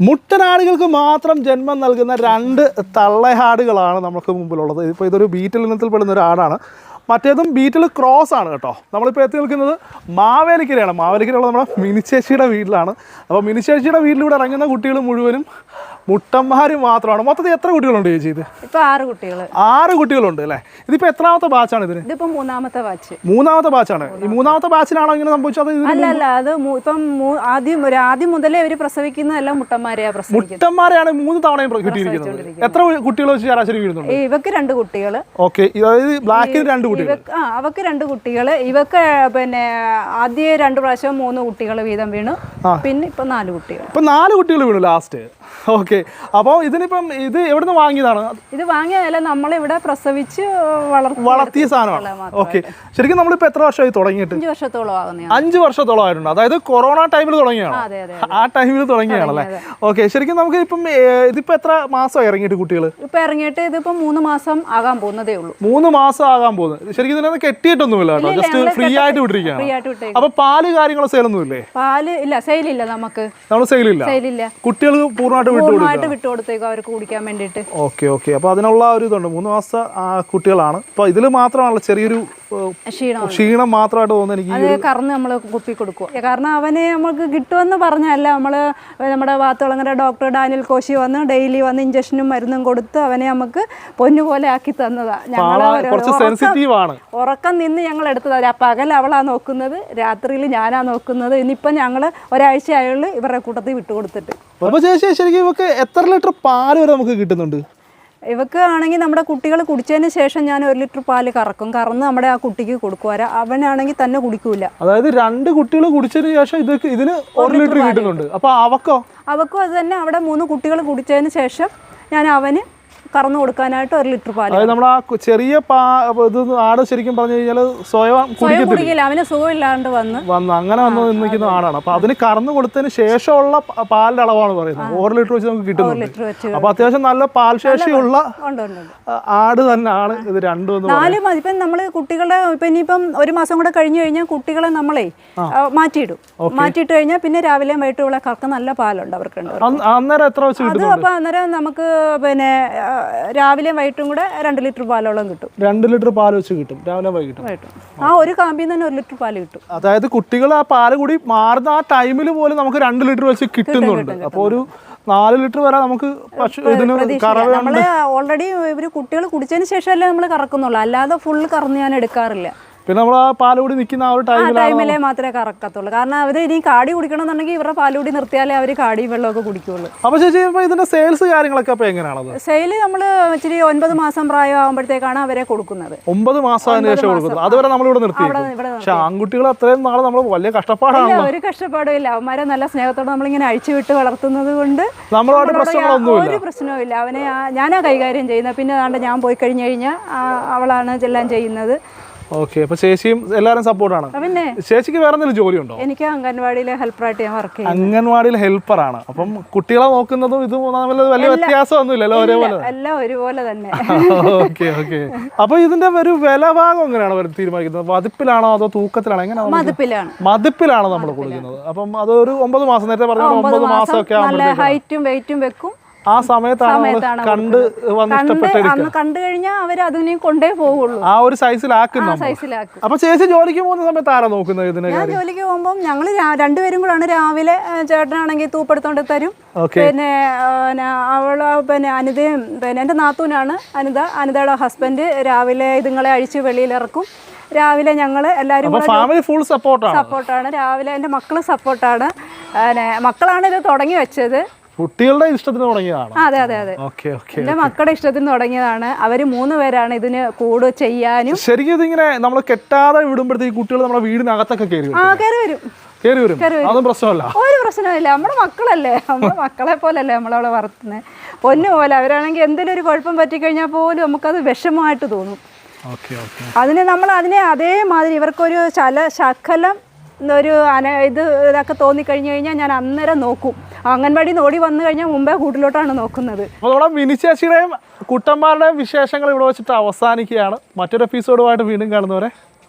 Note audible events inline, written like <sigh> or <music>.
മുട്ടനാടുകൾക്ക് മാത്രം ജന്മം നൽകുന്ന രണ്ട് തള്ളയാടുകളാണ് നമുക്ക് മുമ്പിലുള്ളത്. ഇപ്പോൾ ഇതൊരു ബീറ്റിൽ ഇനത്തിൽ പെടുന്ന ഒരു ആടാണ്. മറ്റേതും ബീറ്റിൽ ക്രോസ് ആണ് കേട്ടോ. നമ്മളിപ്പോൾ എത്തി നിൽക്കുന്നത് മാവേലിക്കരയാണ്. മാവേലിക്കരയുള്ള നമ്മുടെ മിനിച്ചേച്ചിയുടെ വീട്ടിലാണ്. അപ്പോൾ മിനിച്ചേച്ചിയുടെ വീട്ടിലൂടെ ഇറങ്ങുന്ന കുട്ടികൾ മുഴുവനും മുട്ടന്മാർ മാത്രമാണ്. മൊത്തത്തിൽ എത്ര കുട്ടികളുണ്ട് ചേച്ചി ഇത്? ഇപ്പൊ ആറ് കുട്ടികൾ ആറ് കുട്ടികളുണ്ട് അല്ലേ? ഇതിപ്പോ എത്രാമത്തെ ബാച്ചാണ് ഇതിന്? ഇതിപ്പോ മൂന്നാമത്തെ ബാച്ച്. മൂന്നാമത്തെ ബാച്ചാണ്. ഈ മൂന്നാമത്തെ ബാച്ചിലാണോ ഇങ്ങനെ സംഭവിച്ചത് അല്ല അല്ല അത് ഇപ്പം ആദ്യം ഒരു ആദ്യം മുതലേ ഇവർ പ്രസവിക്കുന്നതല്ല മുട്ടന്മാരെയാ പ്രസവിക്കുന്നത്. മുട്ടന്മാരെയാണ് മൂന്ന് തവണയും കിട്ടിയിരിക്കുന്നത്. എത്ര കുട്ടികൾ വെച്ച് ശരാശരി വീഴുന്നുണ്ട്? ഇവക്ക് രണ്ട് കുട്ടികൾ ഓക്കെ അതായത് ബ്ലാക്കിന് രണ്ട് കുട്ടികൾ ആ അവക്ക് രണ്ട് കുട്ടികൾ ഇവക്ക് പിന്നെ ആദ്യ രണ്ട് പ്രാവശ്യം മൂന്ന് കുട്ടികൾ വീതം വീണു. പിന്നെ ഇപ്പൊ നാല് കുട്ടികൾ ഇപ്പൊ നാല് കുട്ടികൾ വീണു ലാസ്റ്റ്. ഓക്കെ. അപ്പോൾ ഇതിനിപ്പം ഇത് എവിടുന്ന് വാങ്ങിയതാണ്? ഇത് വാങ്ങിയാലും നമ്മളിവിടെ പ്രസവിച്ച് വളർത്തി വളർത്തിയ സാധനമാണ്. ഓക്കെ. ശരിക്കും നമ്മളിപ്പോൾ എത്ര വർഷമായി തുടങ്ങിയിട്ട്? അഞ്ച് വർഷത്തോളം അഞ്ചു വർഷത്തോളം ആയിട്ടുണ്ട്. അതായത് കൊറോണ ടൈമിൽ തുടങ്ങിയാണ് ആ ടൈമിൽ തുടങ്ങിയാണല്ലേ ഓക്കെ. ശരിക്കും നമുക്ക് ഇപ്പം ഇതിപ്പോ എത്ര മാസമായി ഇറങ്ങിയിട്ട് കുട്ടികൾ ഇപ്പൊ ഇറങ്ങിയിട്ട് ഇതിപ്പോ മൂന്ന് മാസം ആകാൻ പോകുന്നതേ ഉള്ളൂ. മൂന്ന് മാസം ആകാൻ പോകുന്നത് ശരിക്കും ഇതിനകത്ത് കെട്ടിയിട്ടൊന്നുമില്ല കേട്ടോ. ജസ്റ്റ് ഫ്രീ ആയിട്ട് വിട്ടിരിക്കുകയാണ്. ഫ്രീ ആയിട്ട് വിട്ടേ അപ്പൊ പാൽ കാര്യങ്ങളോ സെയിലൊന്നും ഇല്ലേ പാൽ ഇല്ല സെയിലില്ല നമുക്ക്. നമ്മൾ സെയിലില്ല സെയിലില്ല കുട്ടികൾ പൂർണമായിട്ട് പൂർണമായിട്ട് വിട്ടു കൊടുത്തേക്കും അവർക്ക് കുടിക്കാൻ വേണ്ടിയിട്ട്. Okay okay. അപ്പോൾ അതിനുള്ള ഒരു ഇതുണ്ട്. മൂന്ന് മാസത്തെ കുട്ടികളാണ്. അപ്പോൾ ഇതിൽ മാത്രമാണല്ലോ ചെറിയൊരു ക്ഷീണം മാത്രമായിട്ട് തോന്നുന്നു എനിക്ക് അത് കറന്ന് നമ്മൾ കുപ്പി കൊടുക്കുക കാരണം അവന് നമുക്ക് കിട്ടുമെന്ന് പറഞ്ഞല്ല നമ്മൾ നമ്മുടെ വാത്തുളങ്ങര ഡോക്ടർ ഡാനിയൽ കോശി വന്ന് ഡെയിലി വന്ന് ഇഞ്ചക്ഷനും മരുന്നും കൊടുത്ത് അവനെ നമുക്ക് പൊന്നുപോലെ ആക്കി തന്നതാ. ഞങ്ങൾ കുറച്ച് സെൻസിറ്റീവ് ആണ്. ഉറക്കം നിന്ന് ഞങ്ങൾ എടുത്തതാ. പകൽ അവളാ നോക്കുന്നത് രാത്രിയിൽ ഞാനാ നോക്കുന്നത്. ഇനിയിപ്പം ഞങ്ങൾ ഒരാഴ്ച ആയുള്ളൂ ഇവരുടെ കൂട്ടത്തിൽ വിട്ടുകൊടുത്തിട്ട്. ശരിക്കും എത്ര ലിറ്റർ പാൽ വരെ നമുക്ക് കിട്ടുന്നുണ്ട്? ഇവക്ക് ആണെങ്കിൽ നമ്മുടെ കുട്ടികൾ കുടിച്ചതിന് ശേഷം ഞാൻ ഒരു ലിറ്റർ പാൽ കറക്കും. കറന്ന് നമ്മുടെ ആ കുട്ടിക്ക് കൊടുക്കുവാര അവനാണെങ്കിൽ തന്നെ കുടിക്കൂല. അതായത് രണ്ട് കുട്ടികൾ കുടിച്ചതിന് ശേഷം ഇത് ഇതിന് ഒരു ലിറ്റർ കിട്ടുന്നുണ്ട്. അപ്പൊ അവക്കോ? അവക്കും അത് തന്നെ. അവിടെ മൂന്ന് കുട്ടികൾ കുടിച്ചതിന് ശേഷം ഞാൻ അവന് കറന്നു കൊടുക്കാനായിട്ട് ഒരു ലിറ്റർ പാൽ നമ്മൾ ആ ചെറിയ ഇത് ആട് ശരിക്കും പറഞ്ഞു കഴിഞ്ഞാൽ സ്വയം കുടിക്കില്ല. അവന് സുഖമില്ലാണ്ട് വന്ന്. വന്ന് അങ്ങനെ വന്ന് നിൽക്കുന്ന ആടാണ്. അപ്പൊ അതിന് കറന്നു കൊടുത്തതിന് ശേഷമുള്ള പാലിന്റെ അളവാണ് പറയുന്നത്. ഒരു ലിറ്റർ വെച്ച് നമുക്ക് കിട്ടുന്നുണ്ട്. അപ്പൊ അത്യാവശ്യം നല്ല പാൽ ശേഷിയുള്ള ആട് തന്നെയാണ് ഇത് രണ്ടും നാല് മതി. ഇപ്പം നമ്മൾ കുട്ടികളെ ഇപ്പം ഇനിയിപ്പം ഒരു മാസം കൂടെ കഴിഞ്ഞു കഴിഞ്ഞാൽ കുട്ടികളെ നമ്മളെ മാറ്റിയിടും. മാറ്റിയിട്ട് കഴിഞ്ഞാൽ പിന്നെ രാവിലെയും വൈകിട്ടുള്ള കറക്ക് നല്ല പാലുണ്ട് അവർക്ക് അന്ന് അന്നേരം എത്ര വെച്ച് അത് കിട്ടും അപ്പോൾ അന്നേരം നമുക്ക് പിന്നെ ആ, രാവിലെയും വൈകിട്ടും കൂടെ രണ്ട് ലിറ്റർ പാലോളം കിട്ടും. രണ്ട് ലിറ്റർ പാൽ വെച്ച് കിട്ടും. രാവിലെ വൈകിട്ടും. വൈകിട്ടും. ആ ഒരു കാമ്പിൽ തന്നെ ഒരു ലിറ്റർ പാൽ കിട്ടും. അതായത് കുട്ടികൾ ആ പാൽ കൂടി മാറുന്ന ആ ടൈമിൽ പോലും നമുക്ക് രണ്ട് ലിറ്റർ വെച്ച് കിട്ടുന്നുണ്ട്. അപ്പോൾ ഒരു നാല് ലിറ്റർ വരെ നമുക്ക് പശു ഇതിന് നമ്മൾ ഓൾറെഡി ഇവർ കുട്ടികൾ കുടിച്ചതിന് ശേഷമല്ലേ നമ്മൾ കറക്കുന്നുള്ളൂ. അല്ലാതെ ഫുൾ കറന്ന് ഞാൻ എടുക്കാറില്ല. പിന്നെ നമ്മൾ ആ പാലുകൂടി നിൽക്കുന്ന ആ ഒരു ടൈമിലേ മാത്രമേ കറക്കത്തുള്ളൂ. കാരണം അവർ ഇനി കാടി കുടിക്കണമെന്നുണ്ടെങ്കിൽ ഇവരുടെ പാലുകൂടി നിർത്തിയാലേ അവർ കാടി വെള്ളമൊക്കെ കുടിക്കുള്ളൂ. അപ്പോൾ ചേച്ചി ഇപ്പോൾ ഇതിന്റെ സെയിൽസ് കാര്യങ്ങളൊക്കെ അപ്പോൾ എങ്ങനെയാണത്? സെയിൽ നമ്മൾ ഇച്ചിരി ഒൻപത് മാസം പ്രായമാകുമ്പോഴത്തേക്കാണ് അവരെ കൊടുക്കുന്നത്. ഒമ്പത് മാസം അതിന് ശേഷം കൊടുക്കുന്നത് അതുവരെ നമ്മളിവിടെ നിർത്തി. പക്ഷെ ആൺകുട്ടികൾ അത്രയും നാളെ നമ്മൾ വലിയ കഷ്ടപ്പാടാണ് ഒരു കഷ്ടപ്പാടും ഇല്ല അവന്മാരെ നല്ല സ്നേഹത്തോടെ നമ്മളിങ്ങനെ അഴിച്ചു വിട്ട് വളർത്തുന്നത് കൊണ്ട് നമ്മളോട് നമ്മളോട് പ്രശ്നങ്ങളൊന്നുമില്ല. ഒരു പ്രശ്നവും ഇല്ല അവനെ ഞാനാ കൈകാര്യം ചെയ്യുന്നത്. പിന്നെ അതാണ്ട് ഞാൻ പോയി കഴിഞ്ഞു കഴിഞ്ഞാൽ അവളാണ് എല്ലാം ചെയ്യുന്നത്. ഓക്കെ അപ്പൊ ശേഷിയും എല്ലാവരും സപ്പോർട്ടാണ്. പിന്നെ ചേച്ചിക്ക് വേറെ എന്തെങ്കിലും ജോലി ഉണ്ടോ എനിക്ക് അംഗൻവാടിയിലെ ഹെൽപ്പറായിട്ട് ഞാൻ വർക്ക് ചെയ്യുന്നു. അംഗൻവാടിയിൽ ഹെൽപ്പറാണ്. അപ്പം കുട്ടികളെ നോക്കുന്നതും ഇതും വലിയ വ്യത്യാസമൊന്നുമില്ലല്ലോ ഒരേപോലെ എല്ലാം ഒരുപോലെ തന്നെ. <laughs> Okay okay. അപ്പൊ ഇതിന്റെ ഒരു വില ഭാഗം എങ്ങനെയാണ് തീരുമാനിക്കുന്നത്? മതിപ്പിലാണോ അതോ തൂക്കത്തിലാണോ? എങ്ങനെയാണ് മതിപ്പിലാണ്. മതിപ്പിലാണ് നമ്മൾ കൊടുക്കുന്നത്. അപ്പം അതൊരു ഒമ്പത് മാസം നേരത്തെ പറഞ്ഞ ഒമ്പത് മാസം ഒക്കെ ഹൈറ്റും വെയിറ്റും വെക്കും. ആ സമയത്താണ് കണ്ട് അന്ന് കണ്ടു കഴിഞ്ഞാൽ അവർ അതിനെ കൊണ്ടേ പോവുള്ളൂ. ആ ഒരു സൈസിലാക്കും സൈസിലാക്കും അപ്പൊ ചേച്ചി ജോലിക്ക് പോകുന്ന സമയത്ത് ആരാ നോക്കുന്നത് ഇതിനെ ഞാൻ ജോലിക്ക് പോകുമ്പോൾ ഞങ്ങൾ രണ്ടുപേരും കൂടാണ്. രാവിലെ ചേട്ടനാണെങ്കിൽ തൂപ്പെടുത്തോണ്ട് തരും. പിന്നെ അവൾ പിന്നെ അനിതയും പിന്നെ എന്റെ നാത്തൂനാണ് അനിത. അനിതയുടെ ഹസ്ബൻഡ് രാവിലെ ഇതുങ്ങളെ അഴിച്ച് വെളിയിലിറക്കും രാവിലെ ഞങ്ങൾ എല്ലാവരും ഫാമിലി ഫുൾ സപ്പോർട്ടാണ് സപ്പോർട്ടാണ് രാവിലെ എന്റെ മക്കൾ സപ്പോർട്ടാണ് മക്കളാണ് ഇത് തുടങ്ങി വെച്ചത്. കുട്ടികളുടെ ഇഷ്ടത്തിന് തുടങ്ങിയതാണ്? അതെ അതെ അതെ. ഓക്കെ ഓക്കെ എന്റെ മക്കളുടെ ഇഷ്ടത്തിന് തുടങ്ങിയതാണ്. അവർ മൂന്ന് പേരാണ് ഇതിന് കൂട് ചെയ്യാനും ശരിക്കും ഇതിങ്ങനെ നമ്മൾ കെട്ടാതെ വിടുമ്പോഴത്തേക്ക് കുട്ടികൾ നമ്മുടെ വീടിനകത്തൊക്കെ കയറി വരും. കയറി വരും. പ്രശ്നമല്ല. ഒരു പ്രശ്നമില്ല. നമ്മുടെ മക്കളല്ലേ? നമ്മുടെ മക്കളെ പോലല്ലേ നമ്മളവിടെ വളർത്തുന്നത് പൊന്നു പോലെ അവരാണെങ്കിൽ എന്തെങ്കിലും ഒരു കുഴപ്പം പറ്റിക്കഴിഞ്ഞാൽ പോലും നമുക്കത് വിഷമമായിട്ട് തോന്നും. അതിന് നമ്മൾ അതിനെ അതേമാതിരി ഇവർക്കൊരു ശല ശകലം ഒരു അന ഇത് ഇതൊക്കെ തോന്നിക്കഴിഞ്ഞു കഴിഞ്ഞാൽ ഞാൻ അന്നേരം നോക്കും. അംഗൻവാടി ഓടി വന്നു കഴിഞ്ഞാൽ മുമ്പേ കൂട്ടിലോട്ടാണ് നോക്കുന്നത്. നമ്മുടെ മിനിച്ചേച്ചിയുടെയും കുട്ടന്മാരുടെയും വിശേഷങ്ങൾ ഇവിടെ വെച്ചിട്ട് അവസാനിക്കുകയാണ്. മറ്റൊരു എപ്പിസോഡുമായിട്ട് വീണ്ടും കാണുന്നവരെ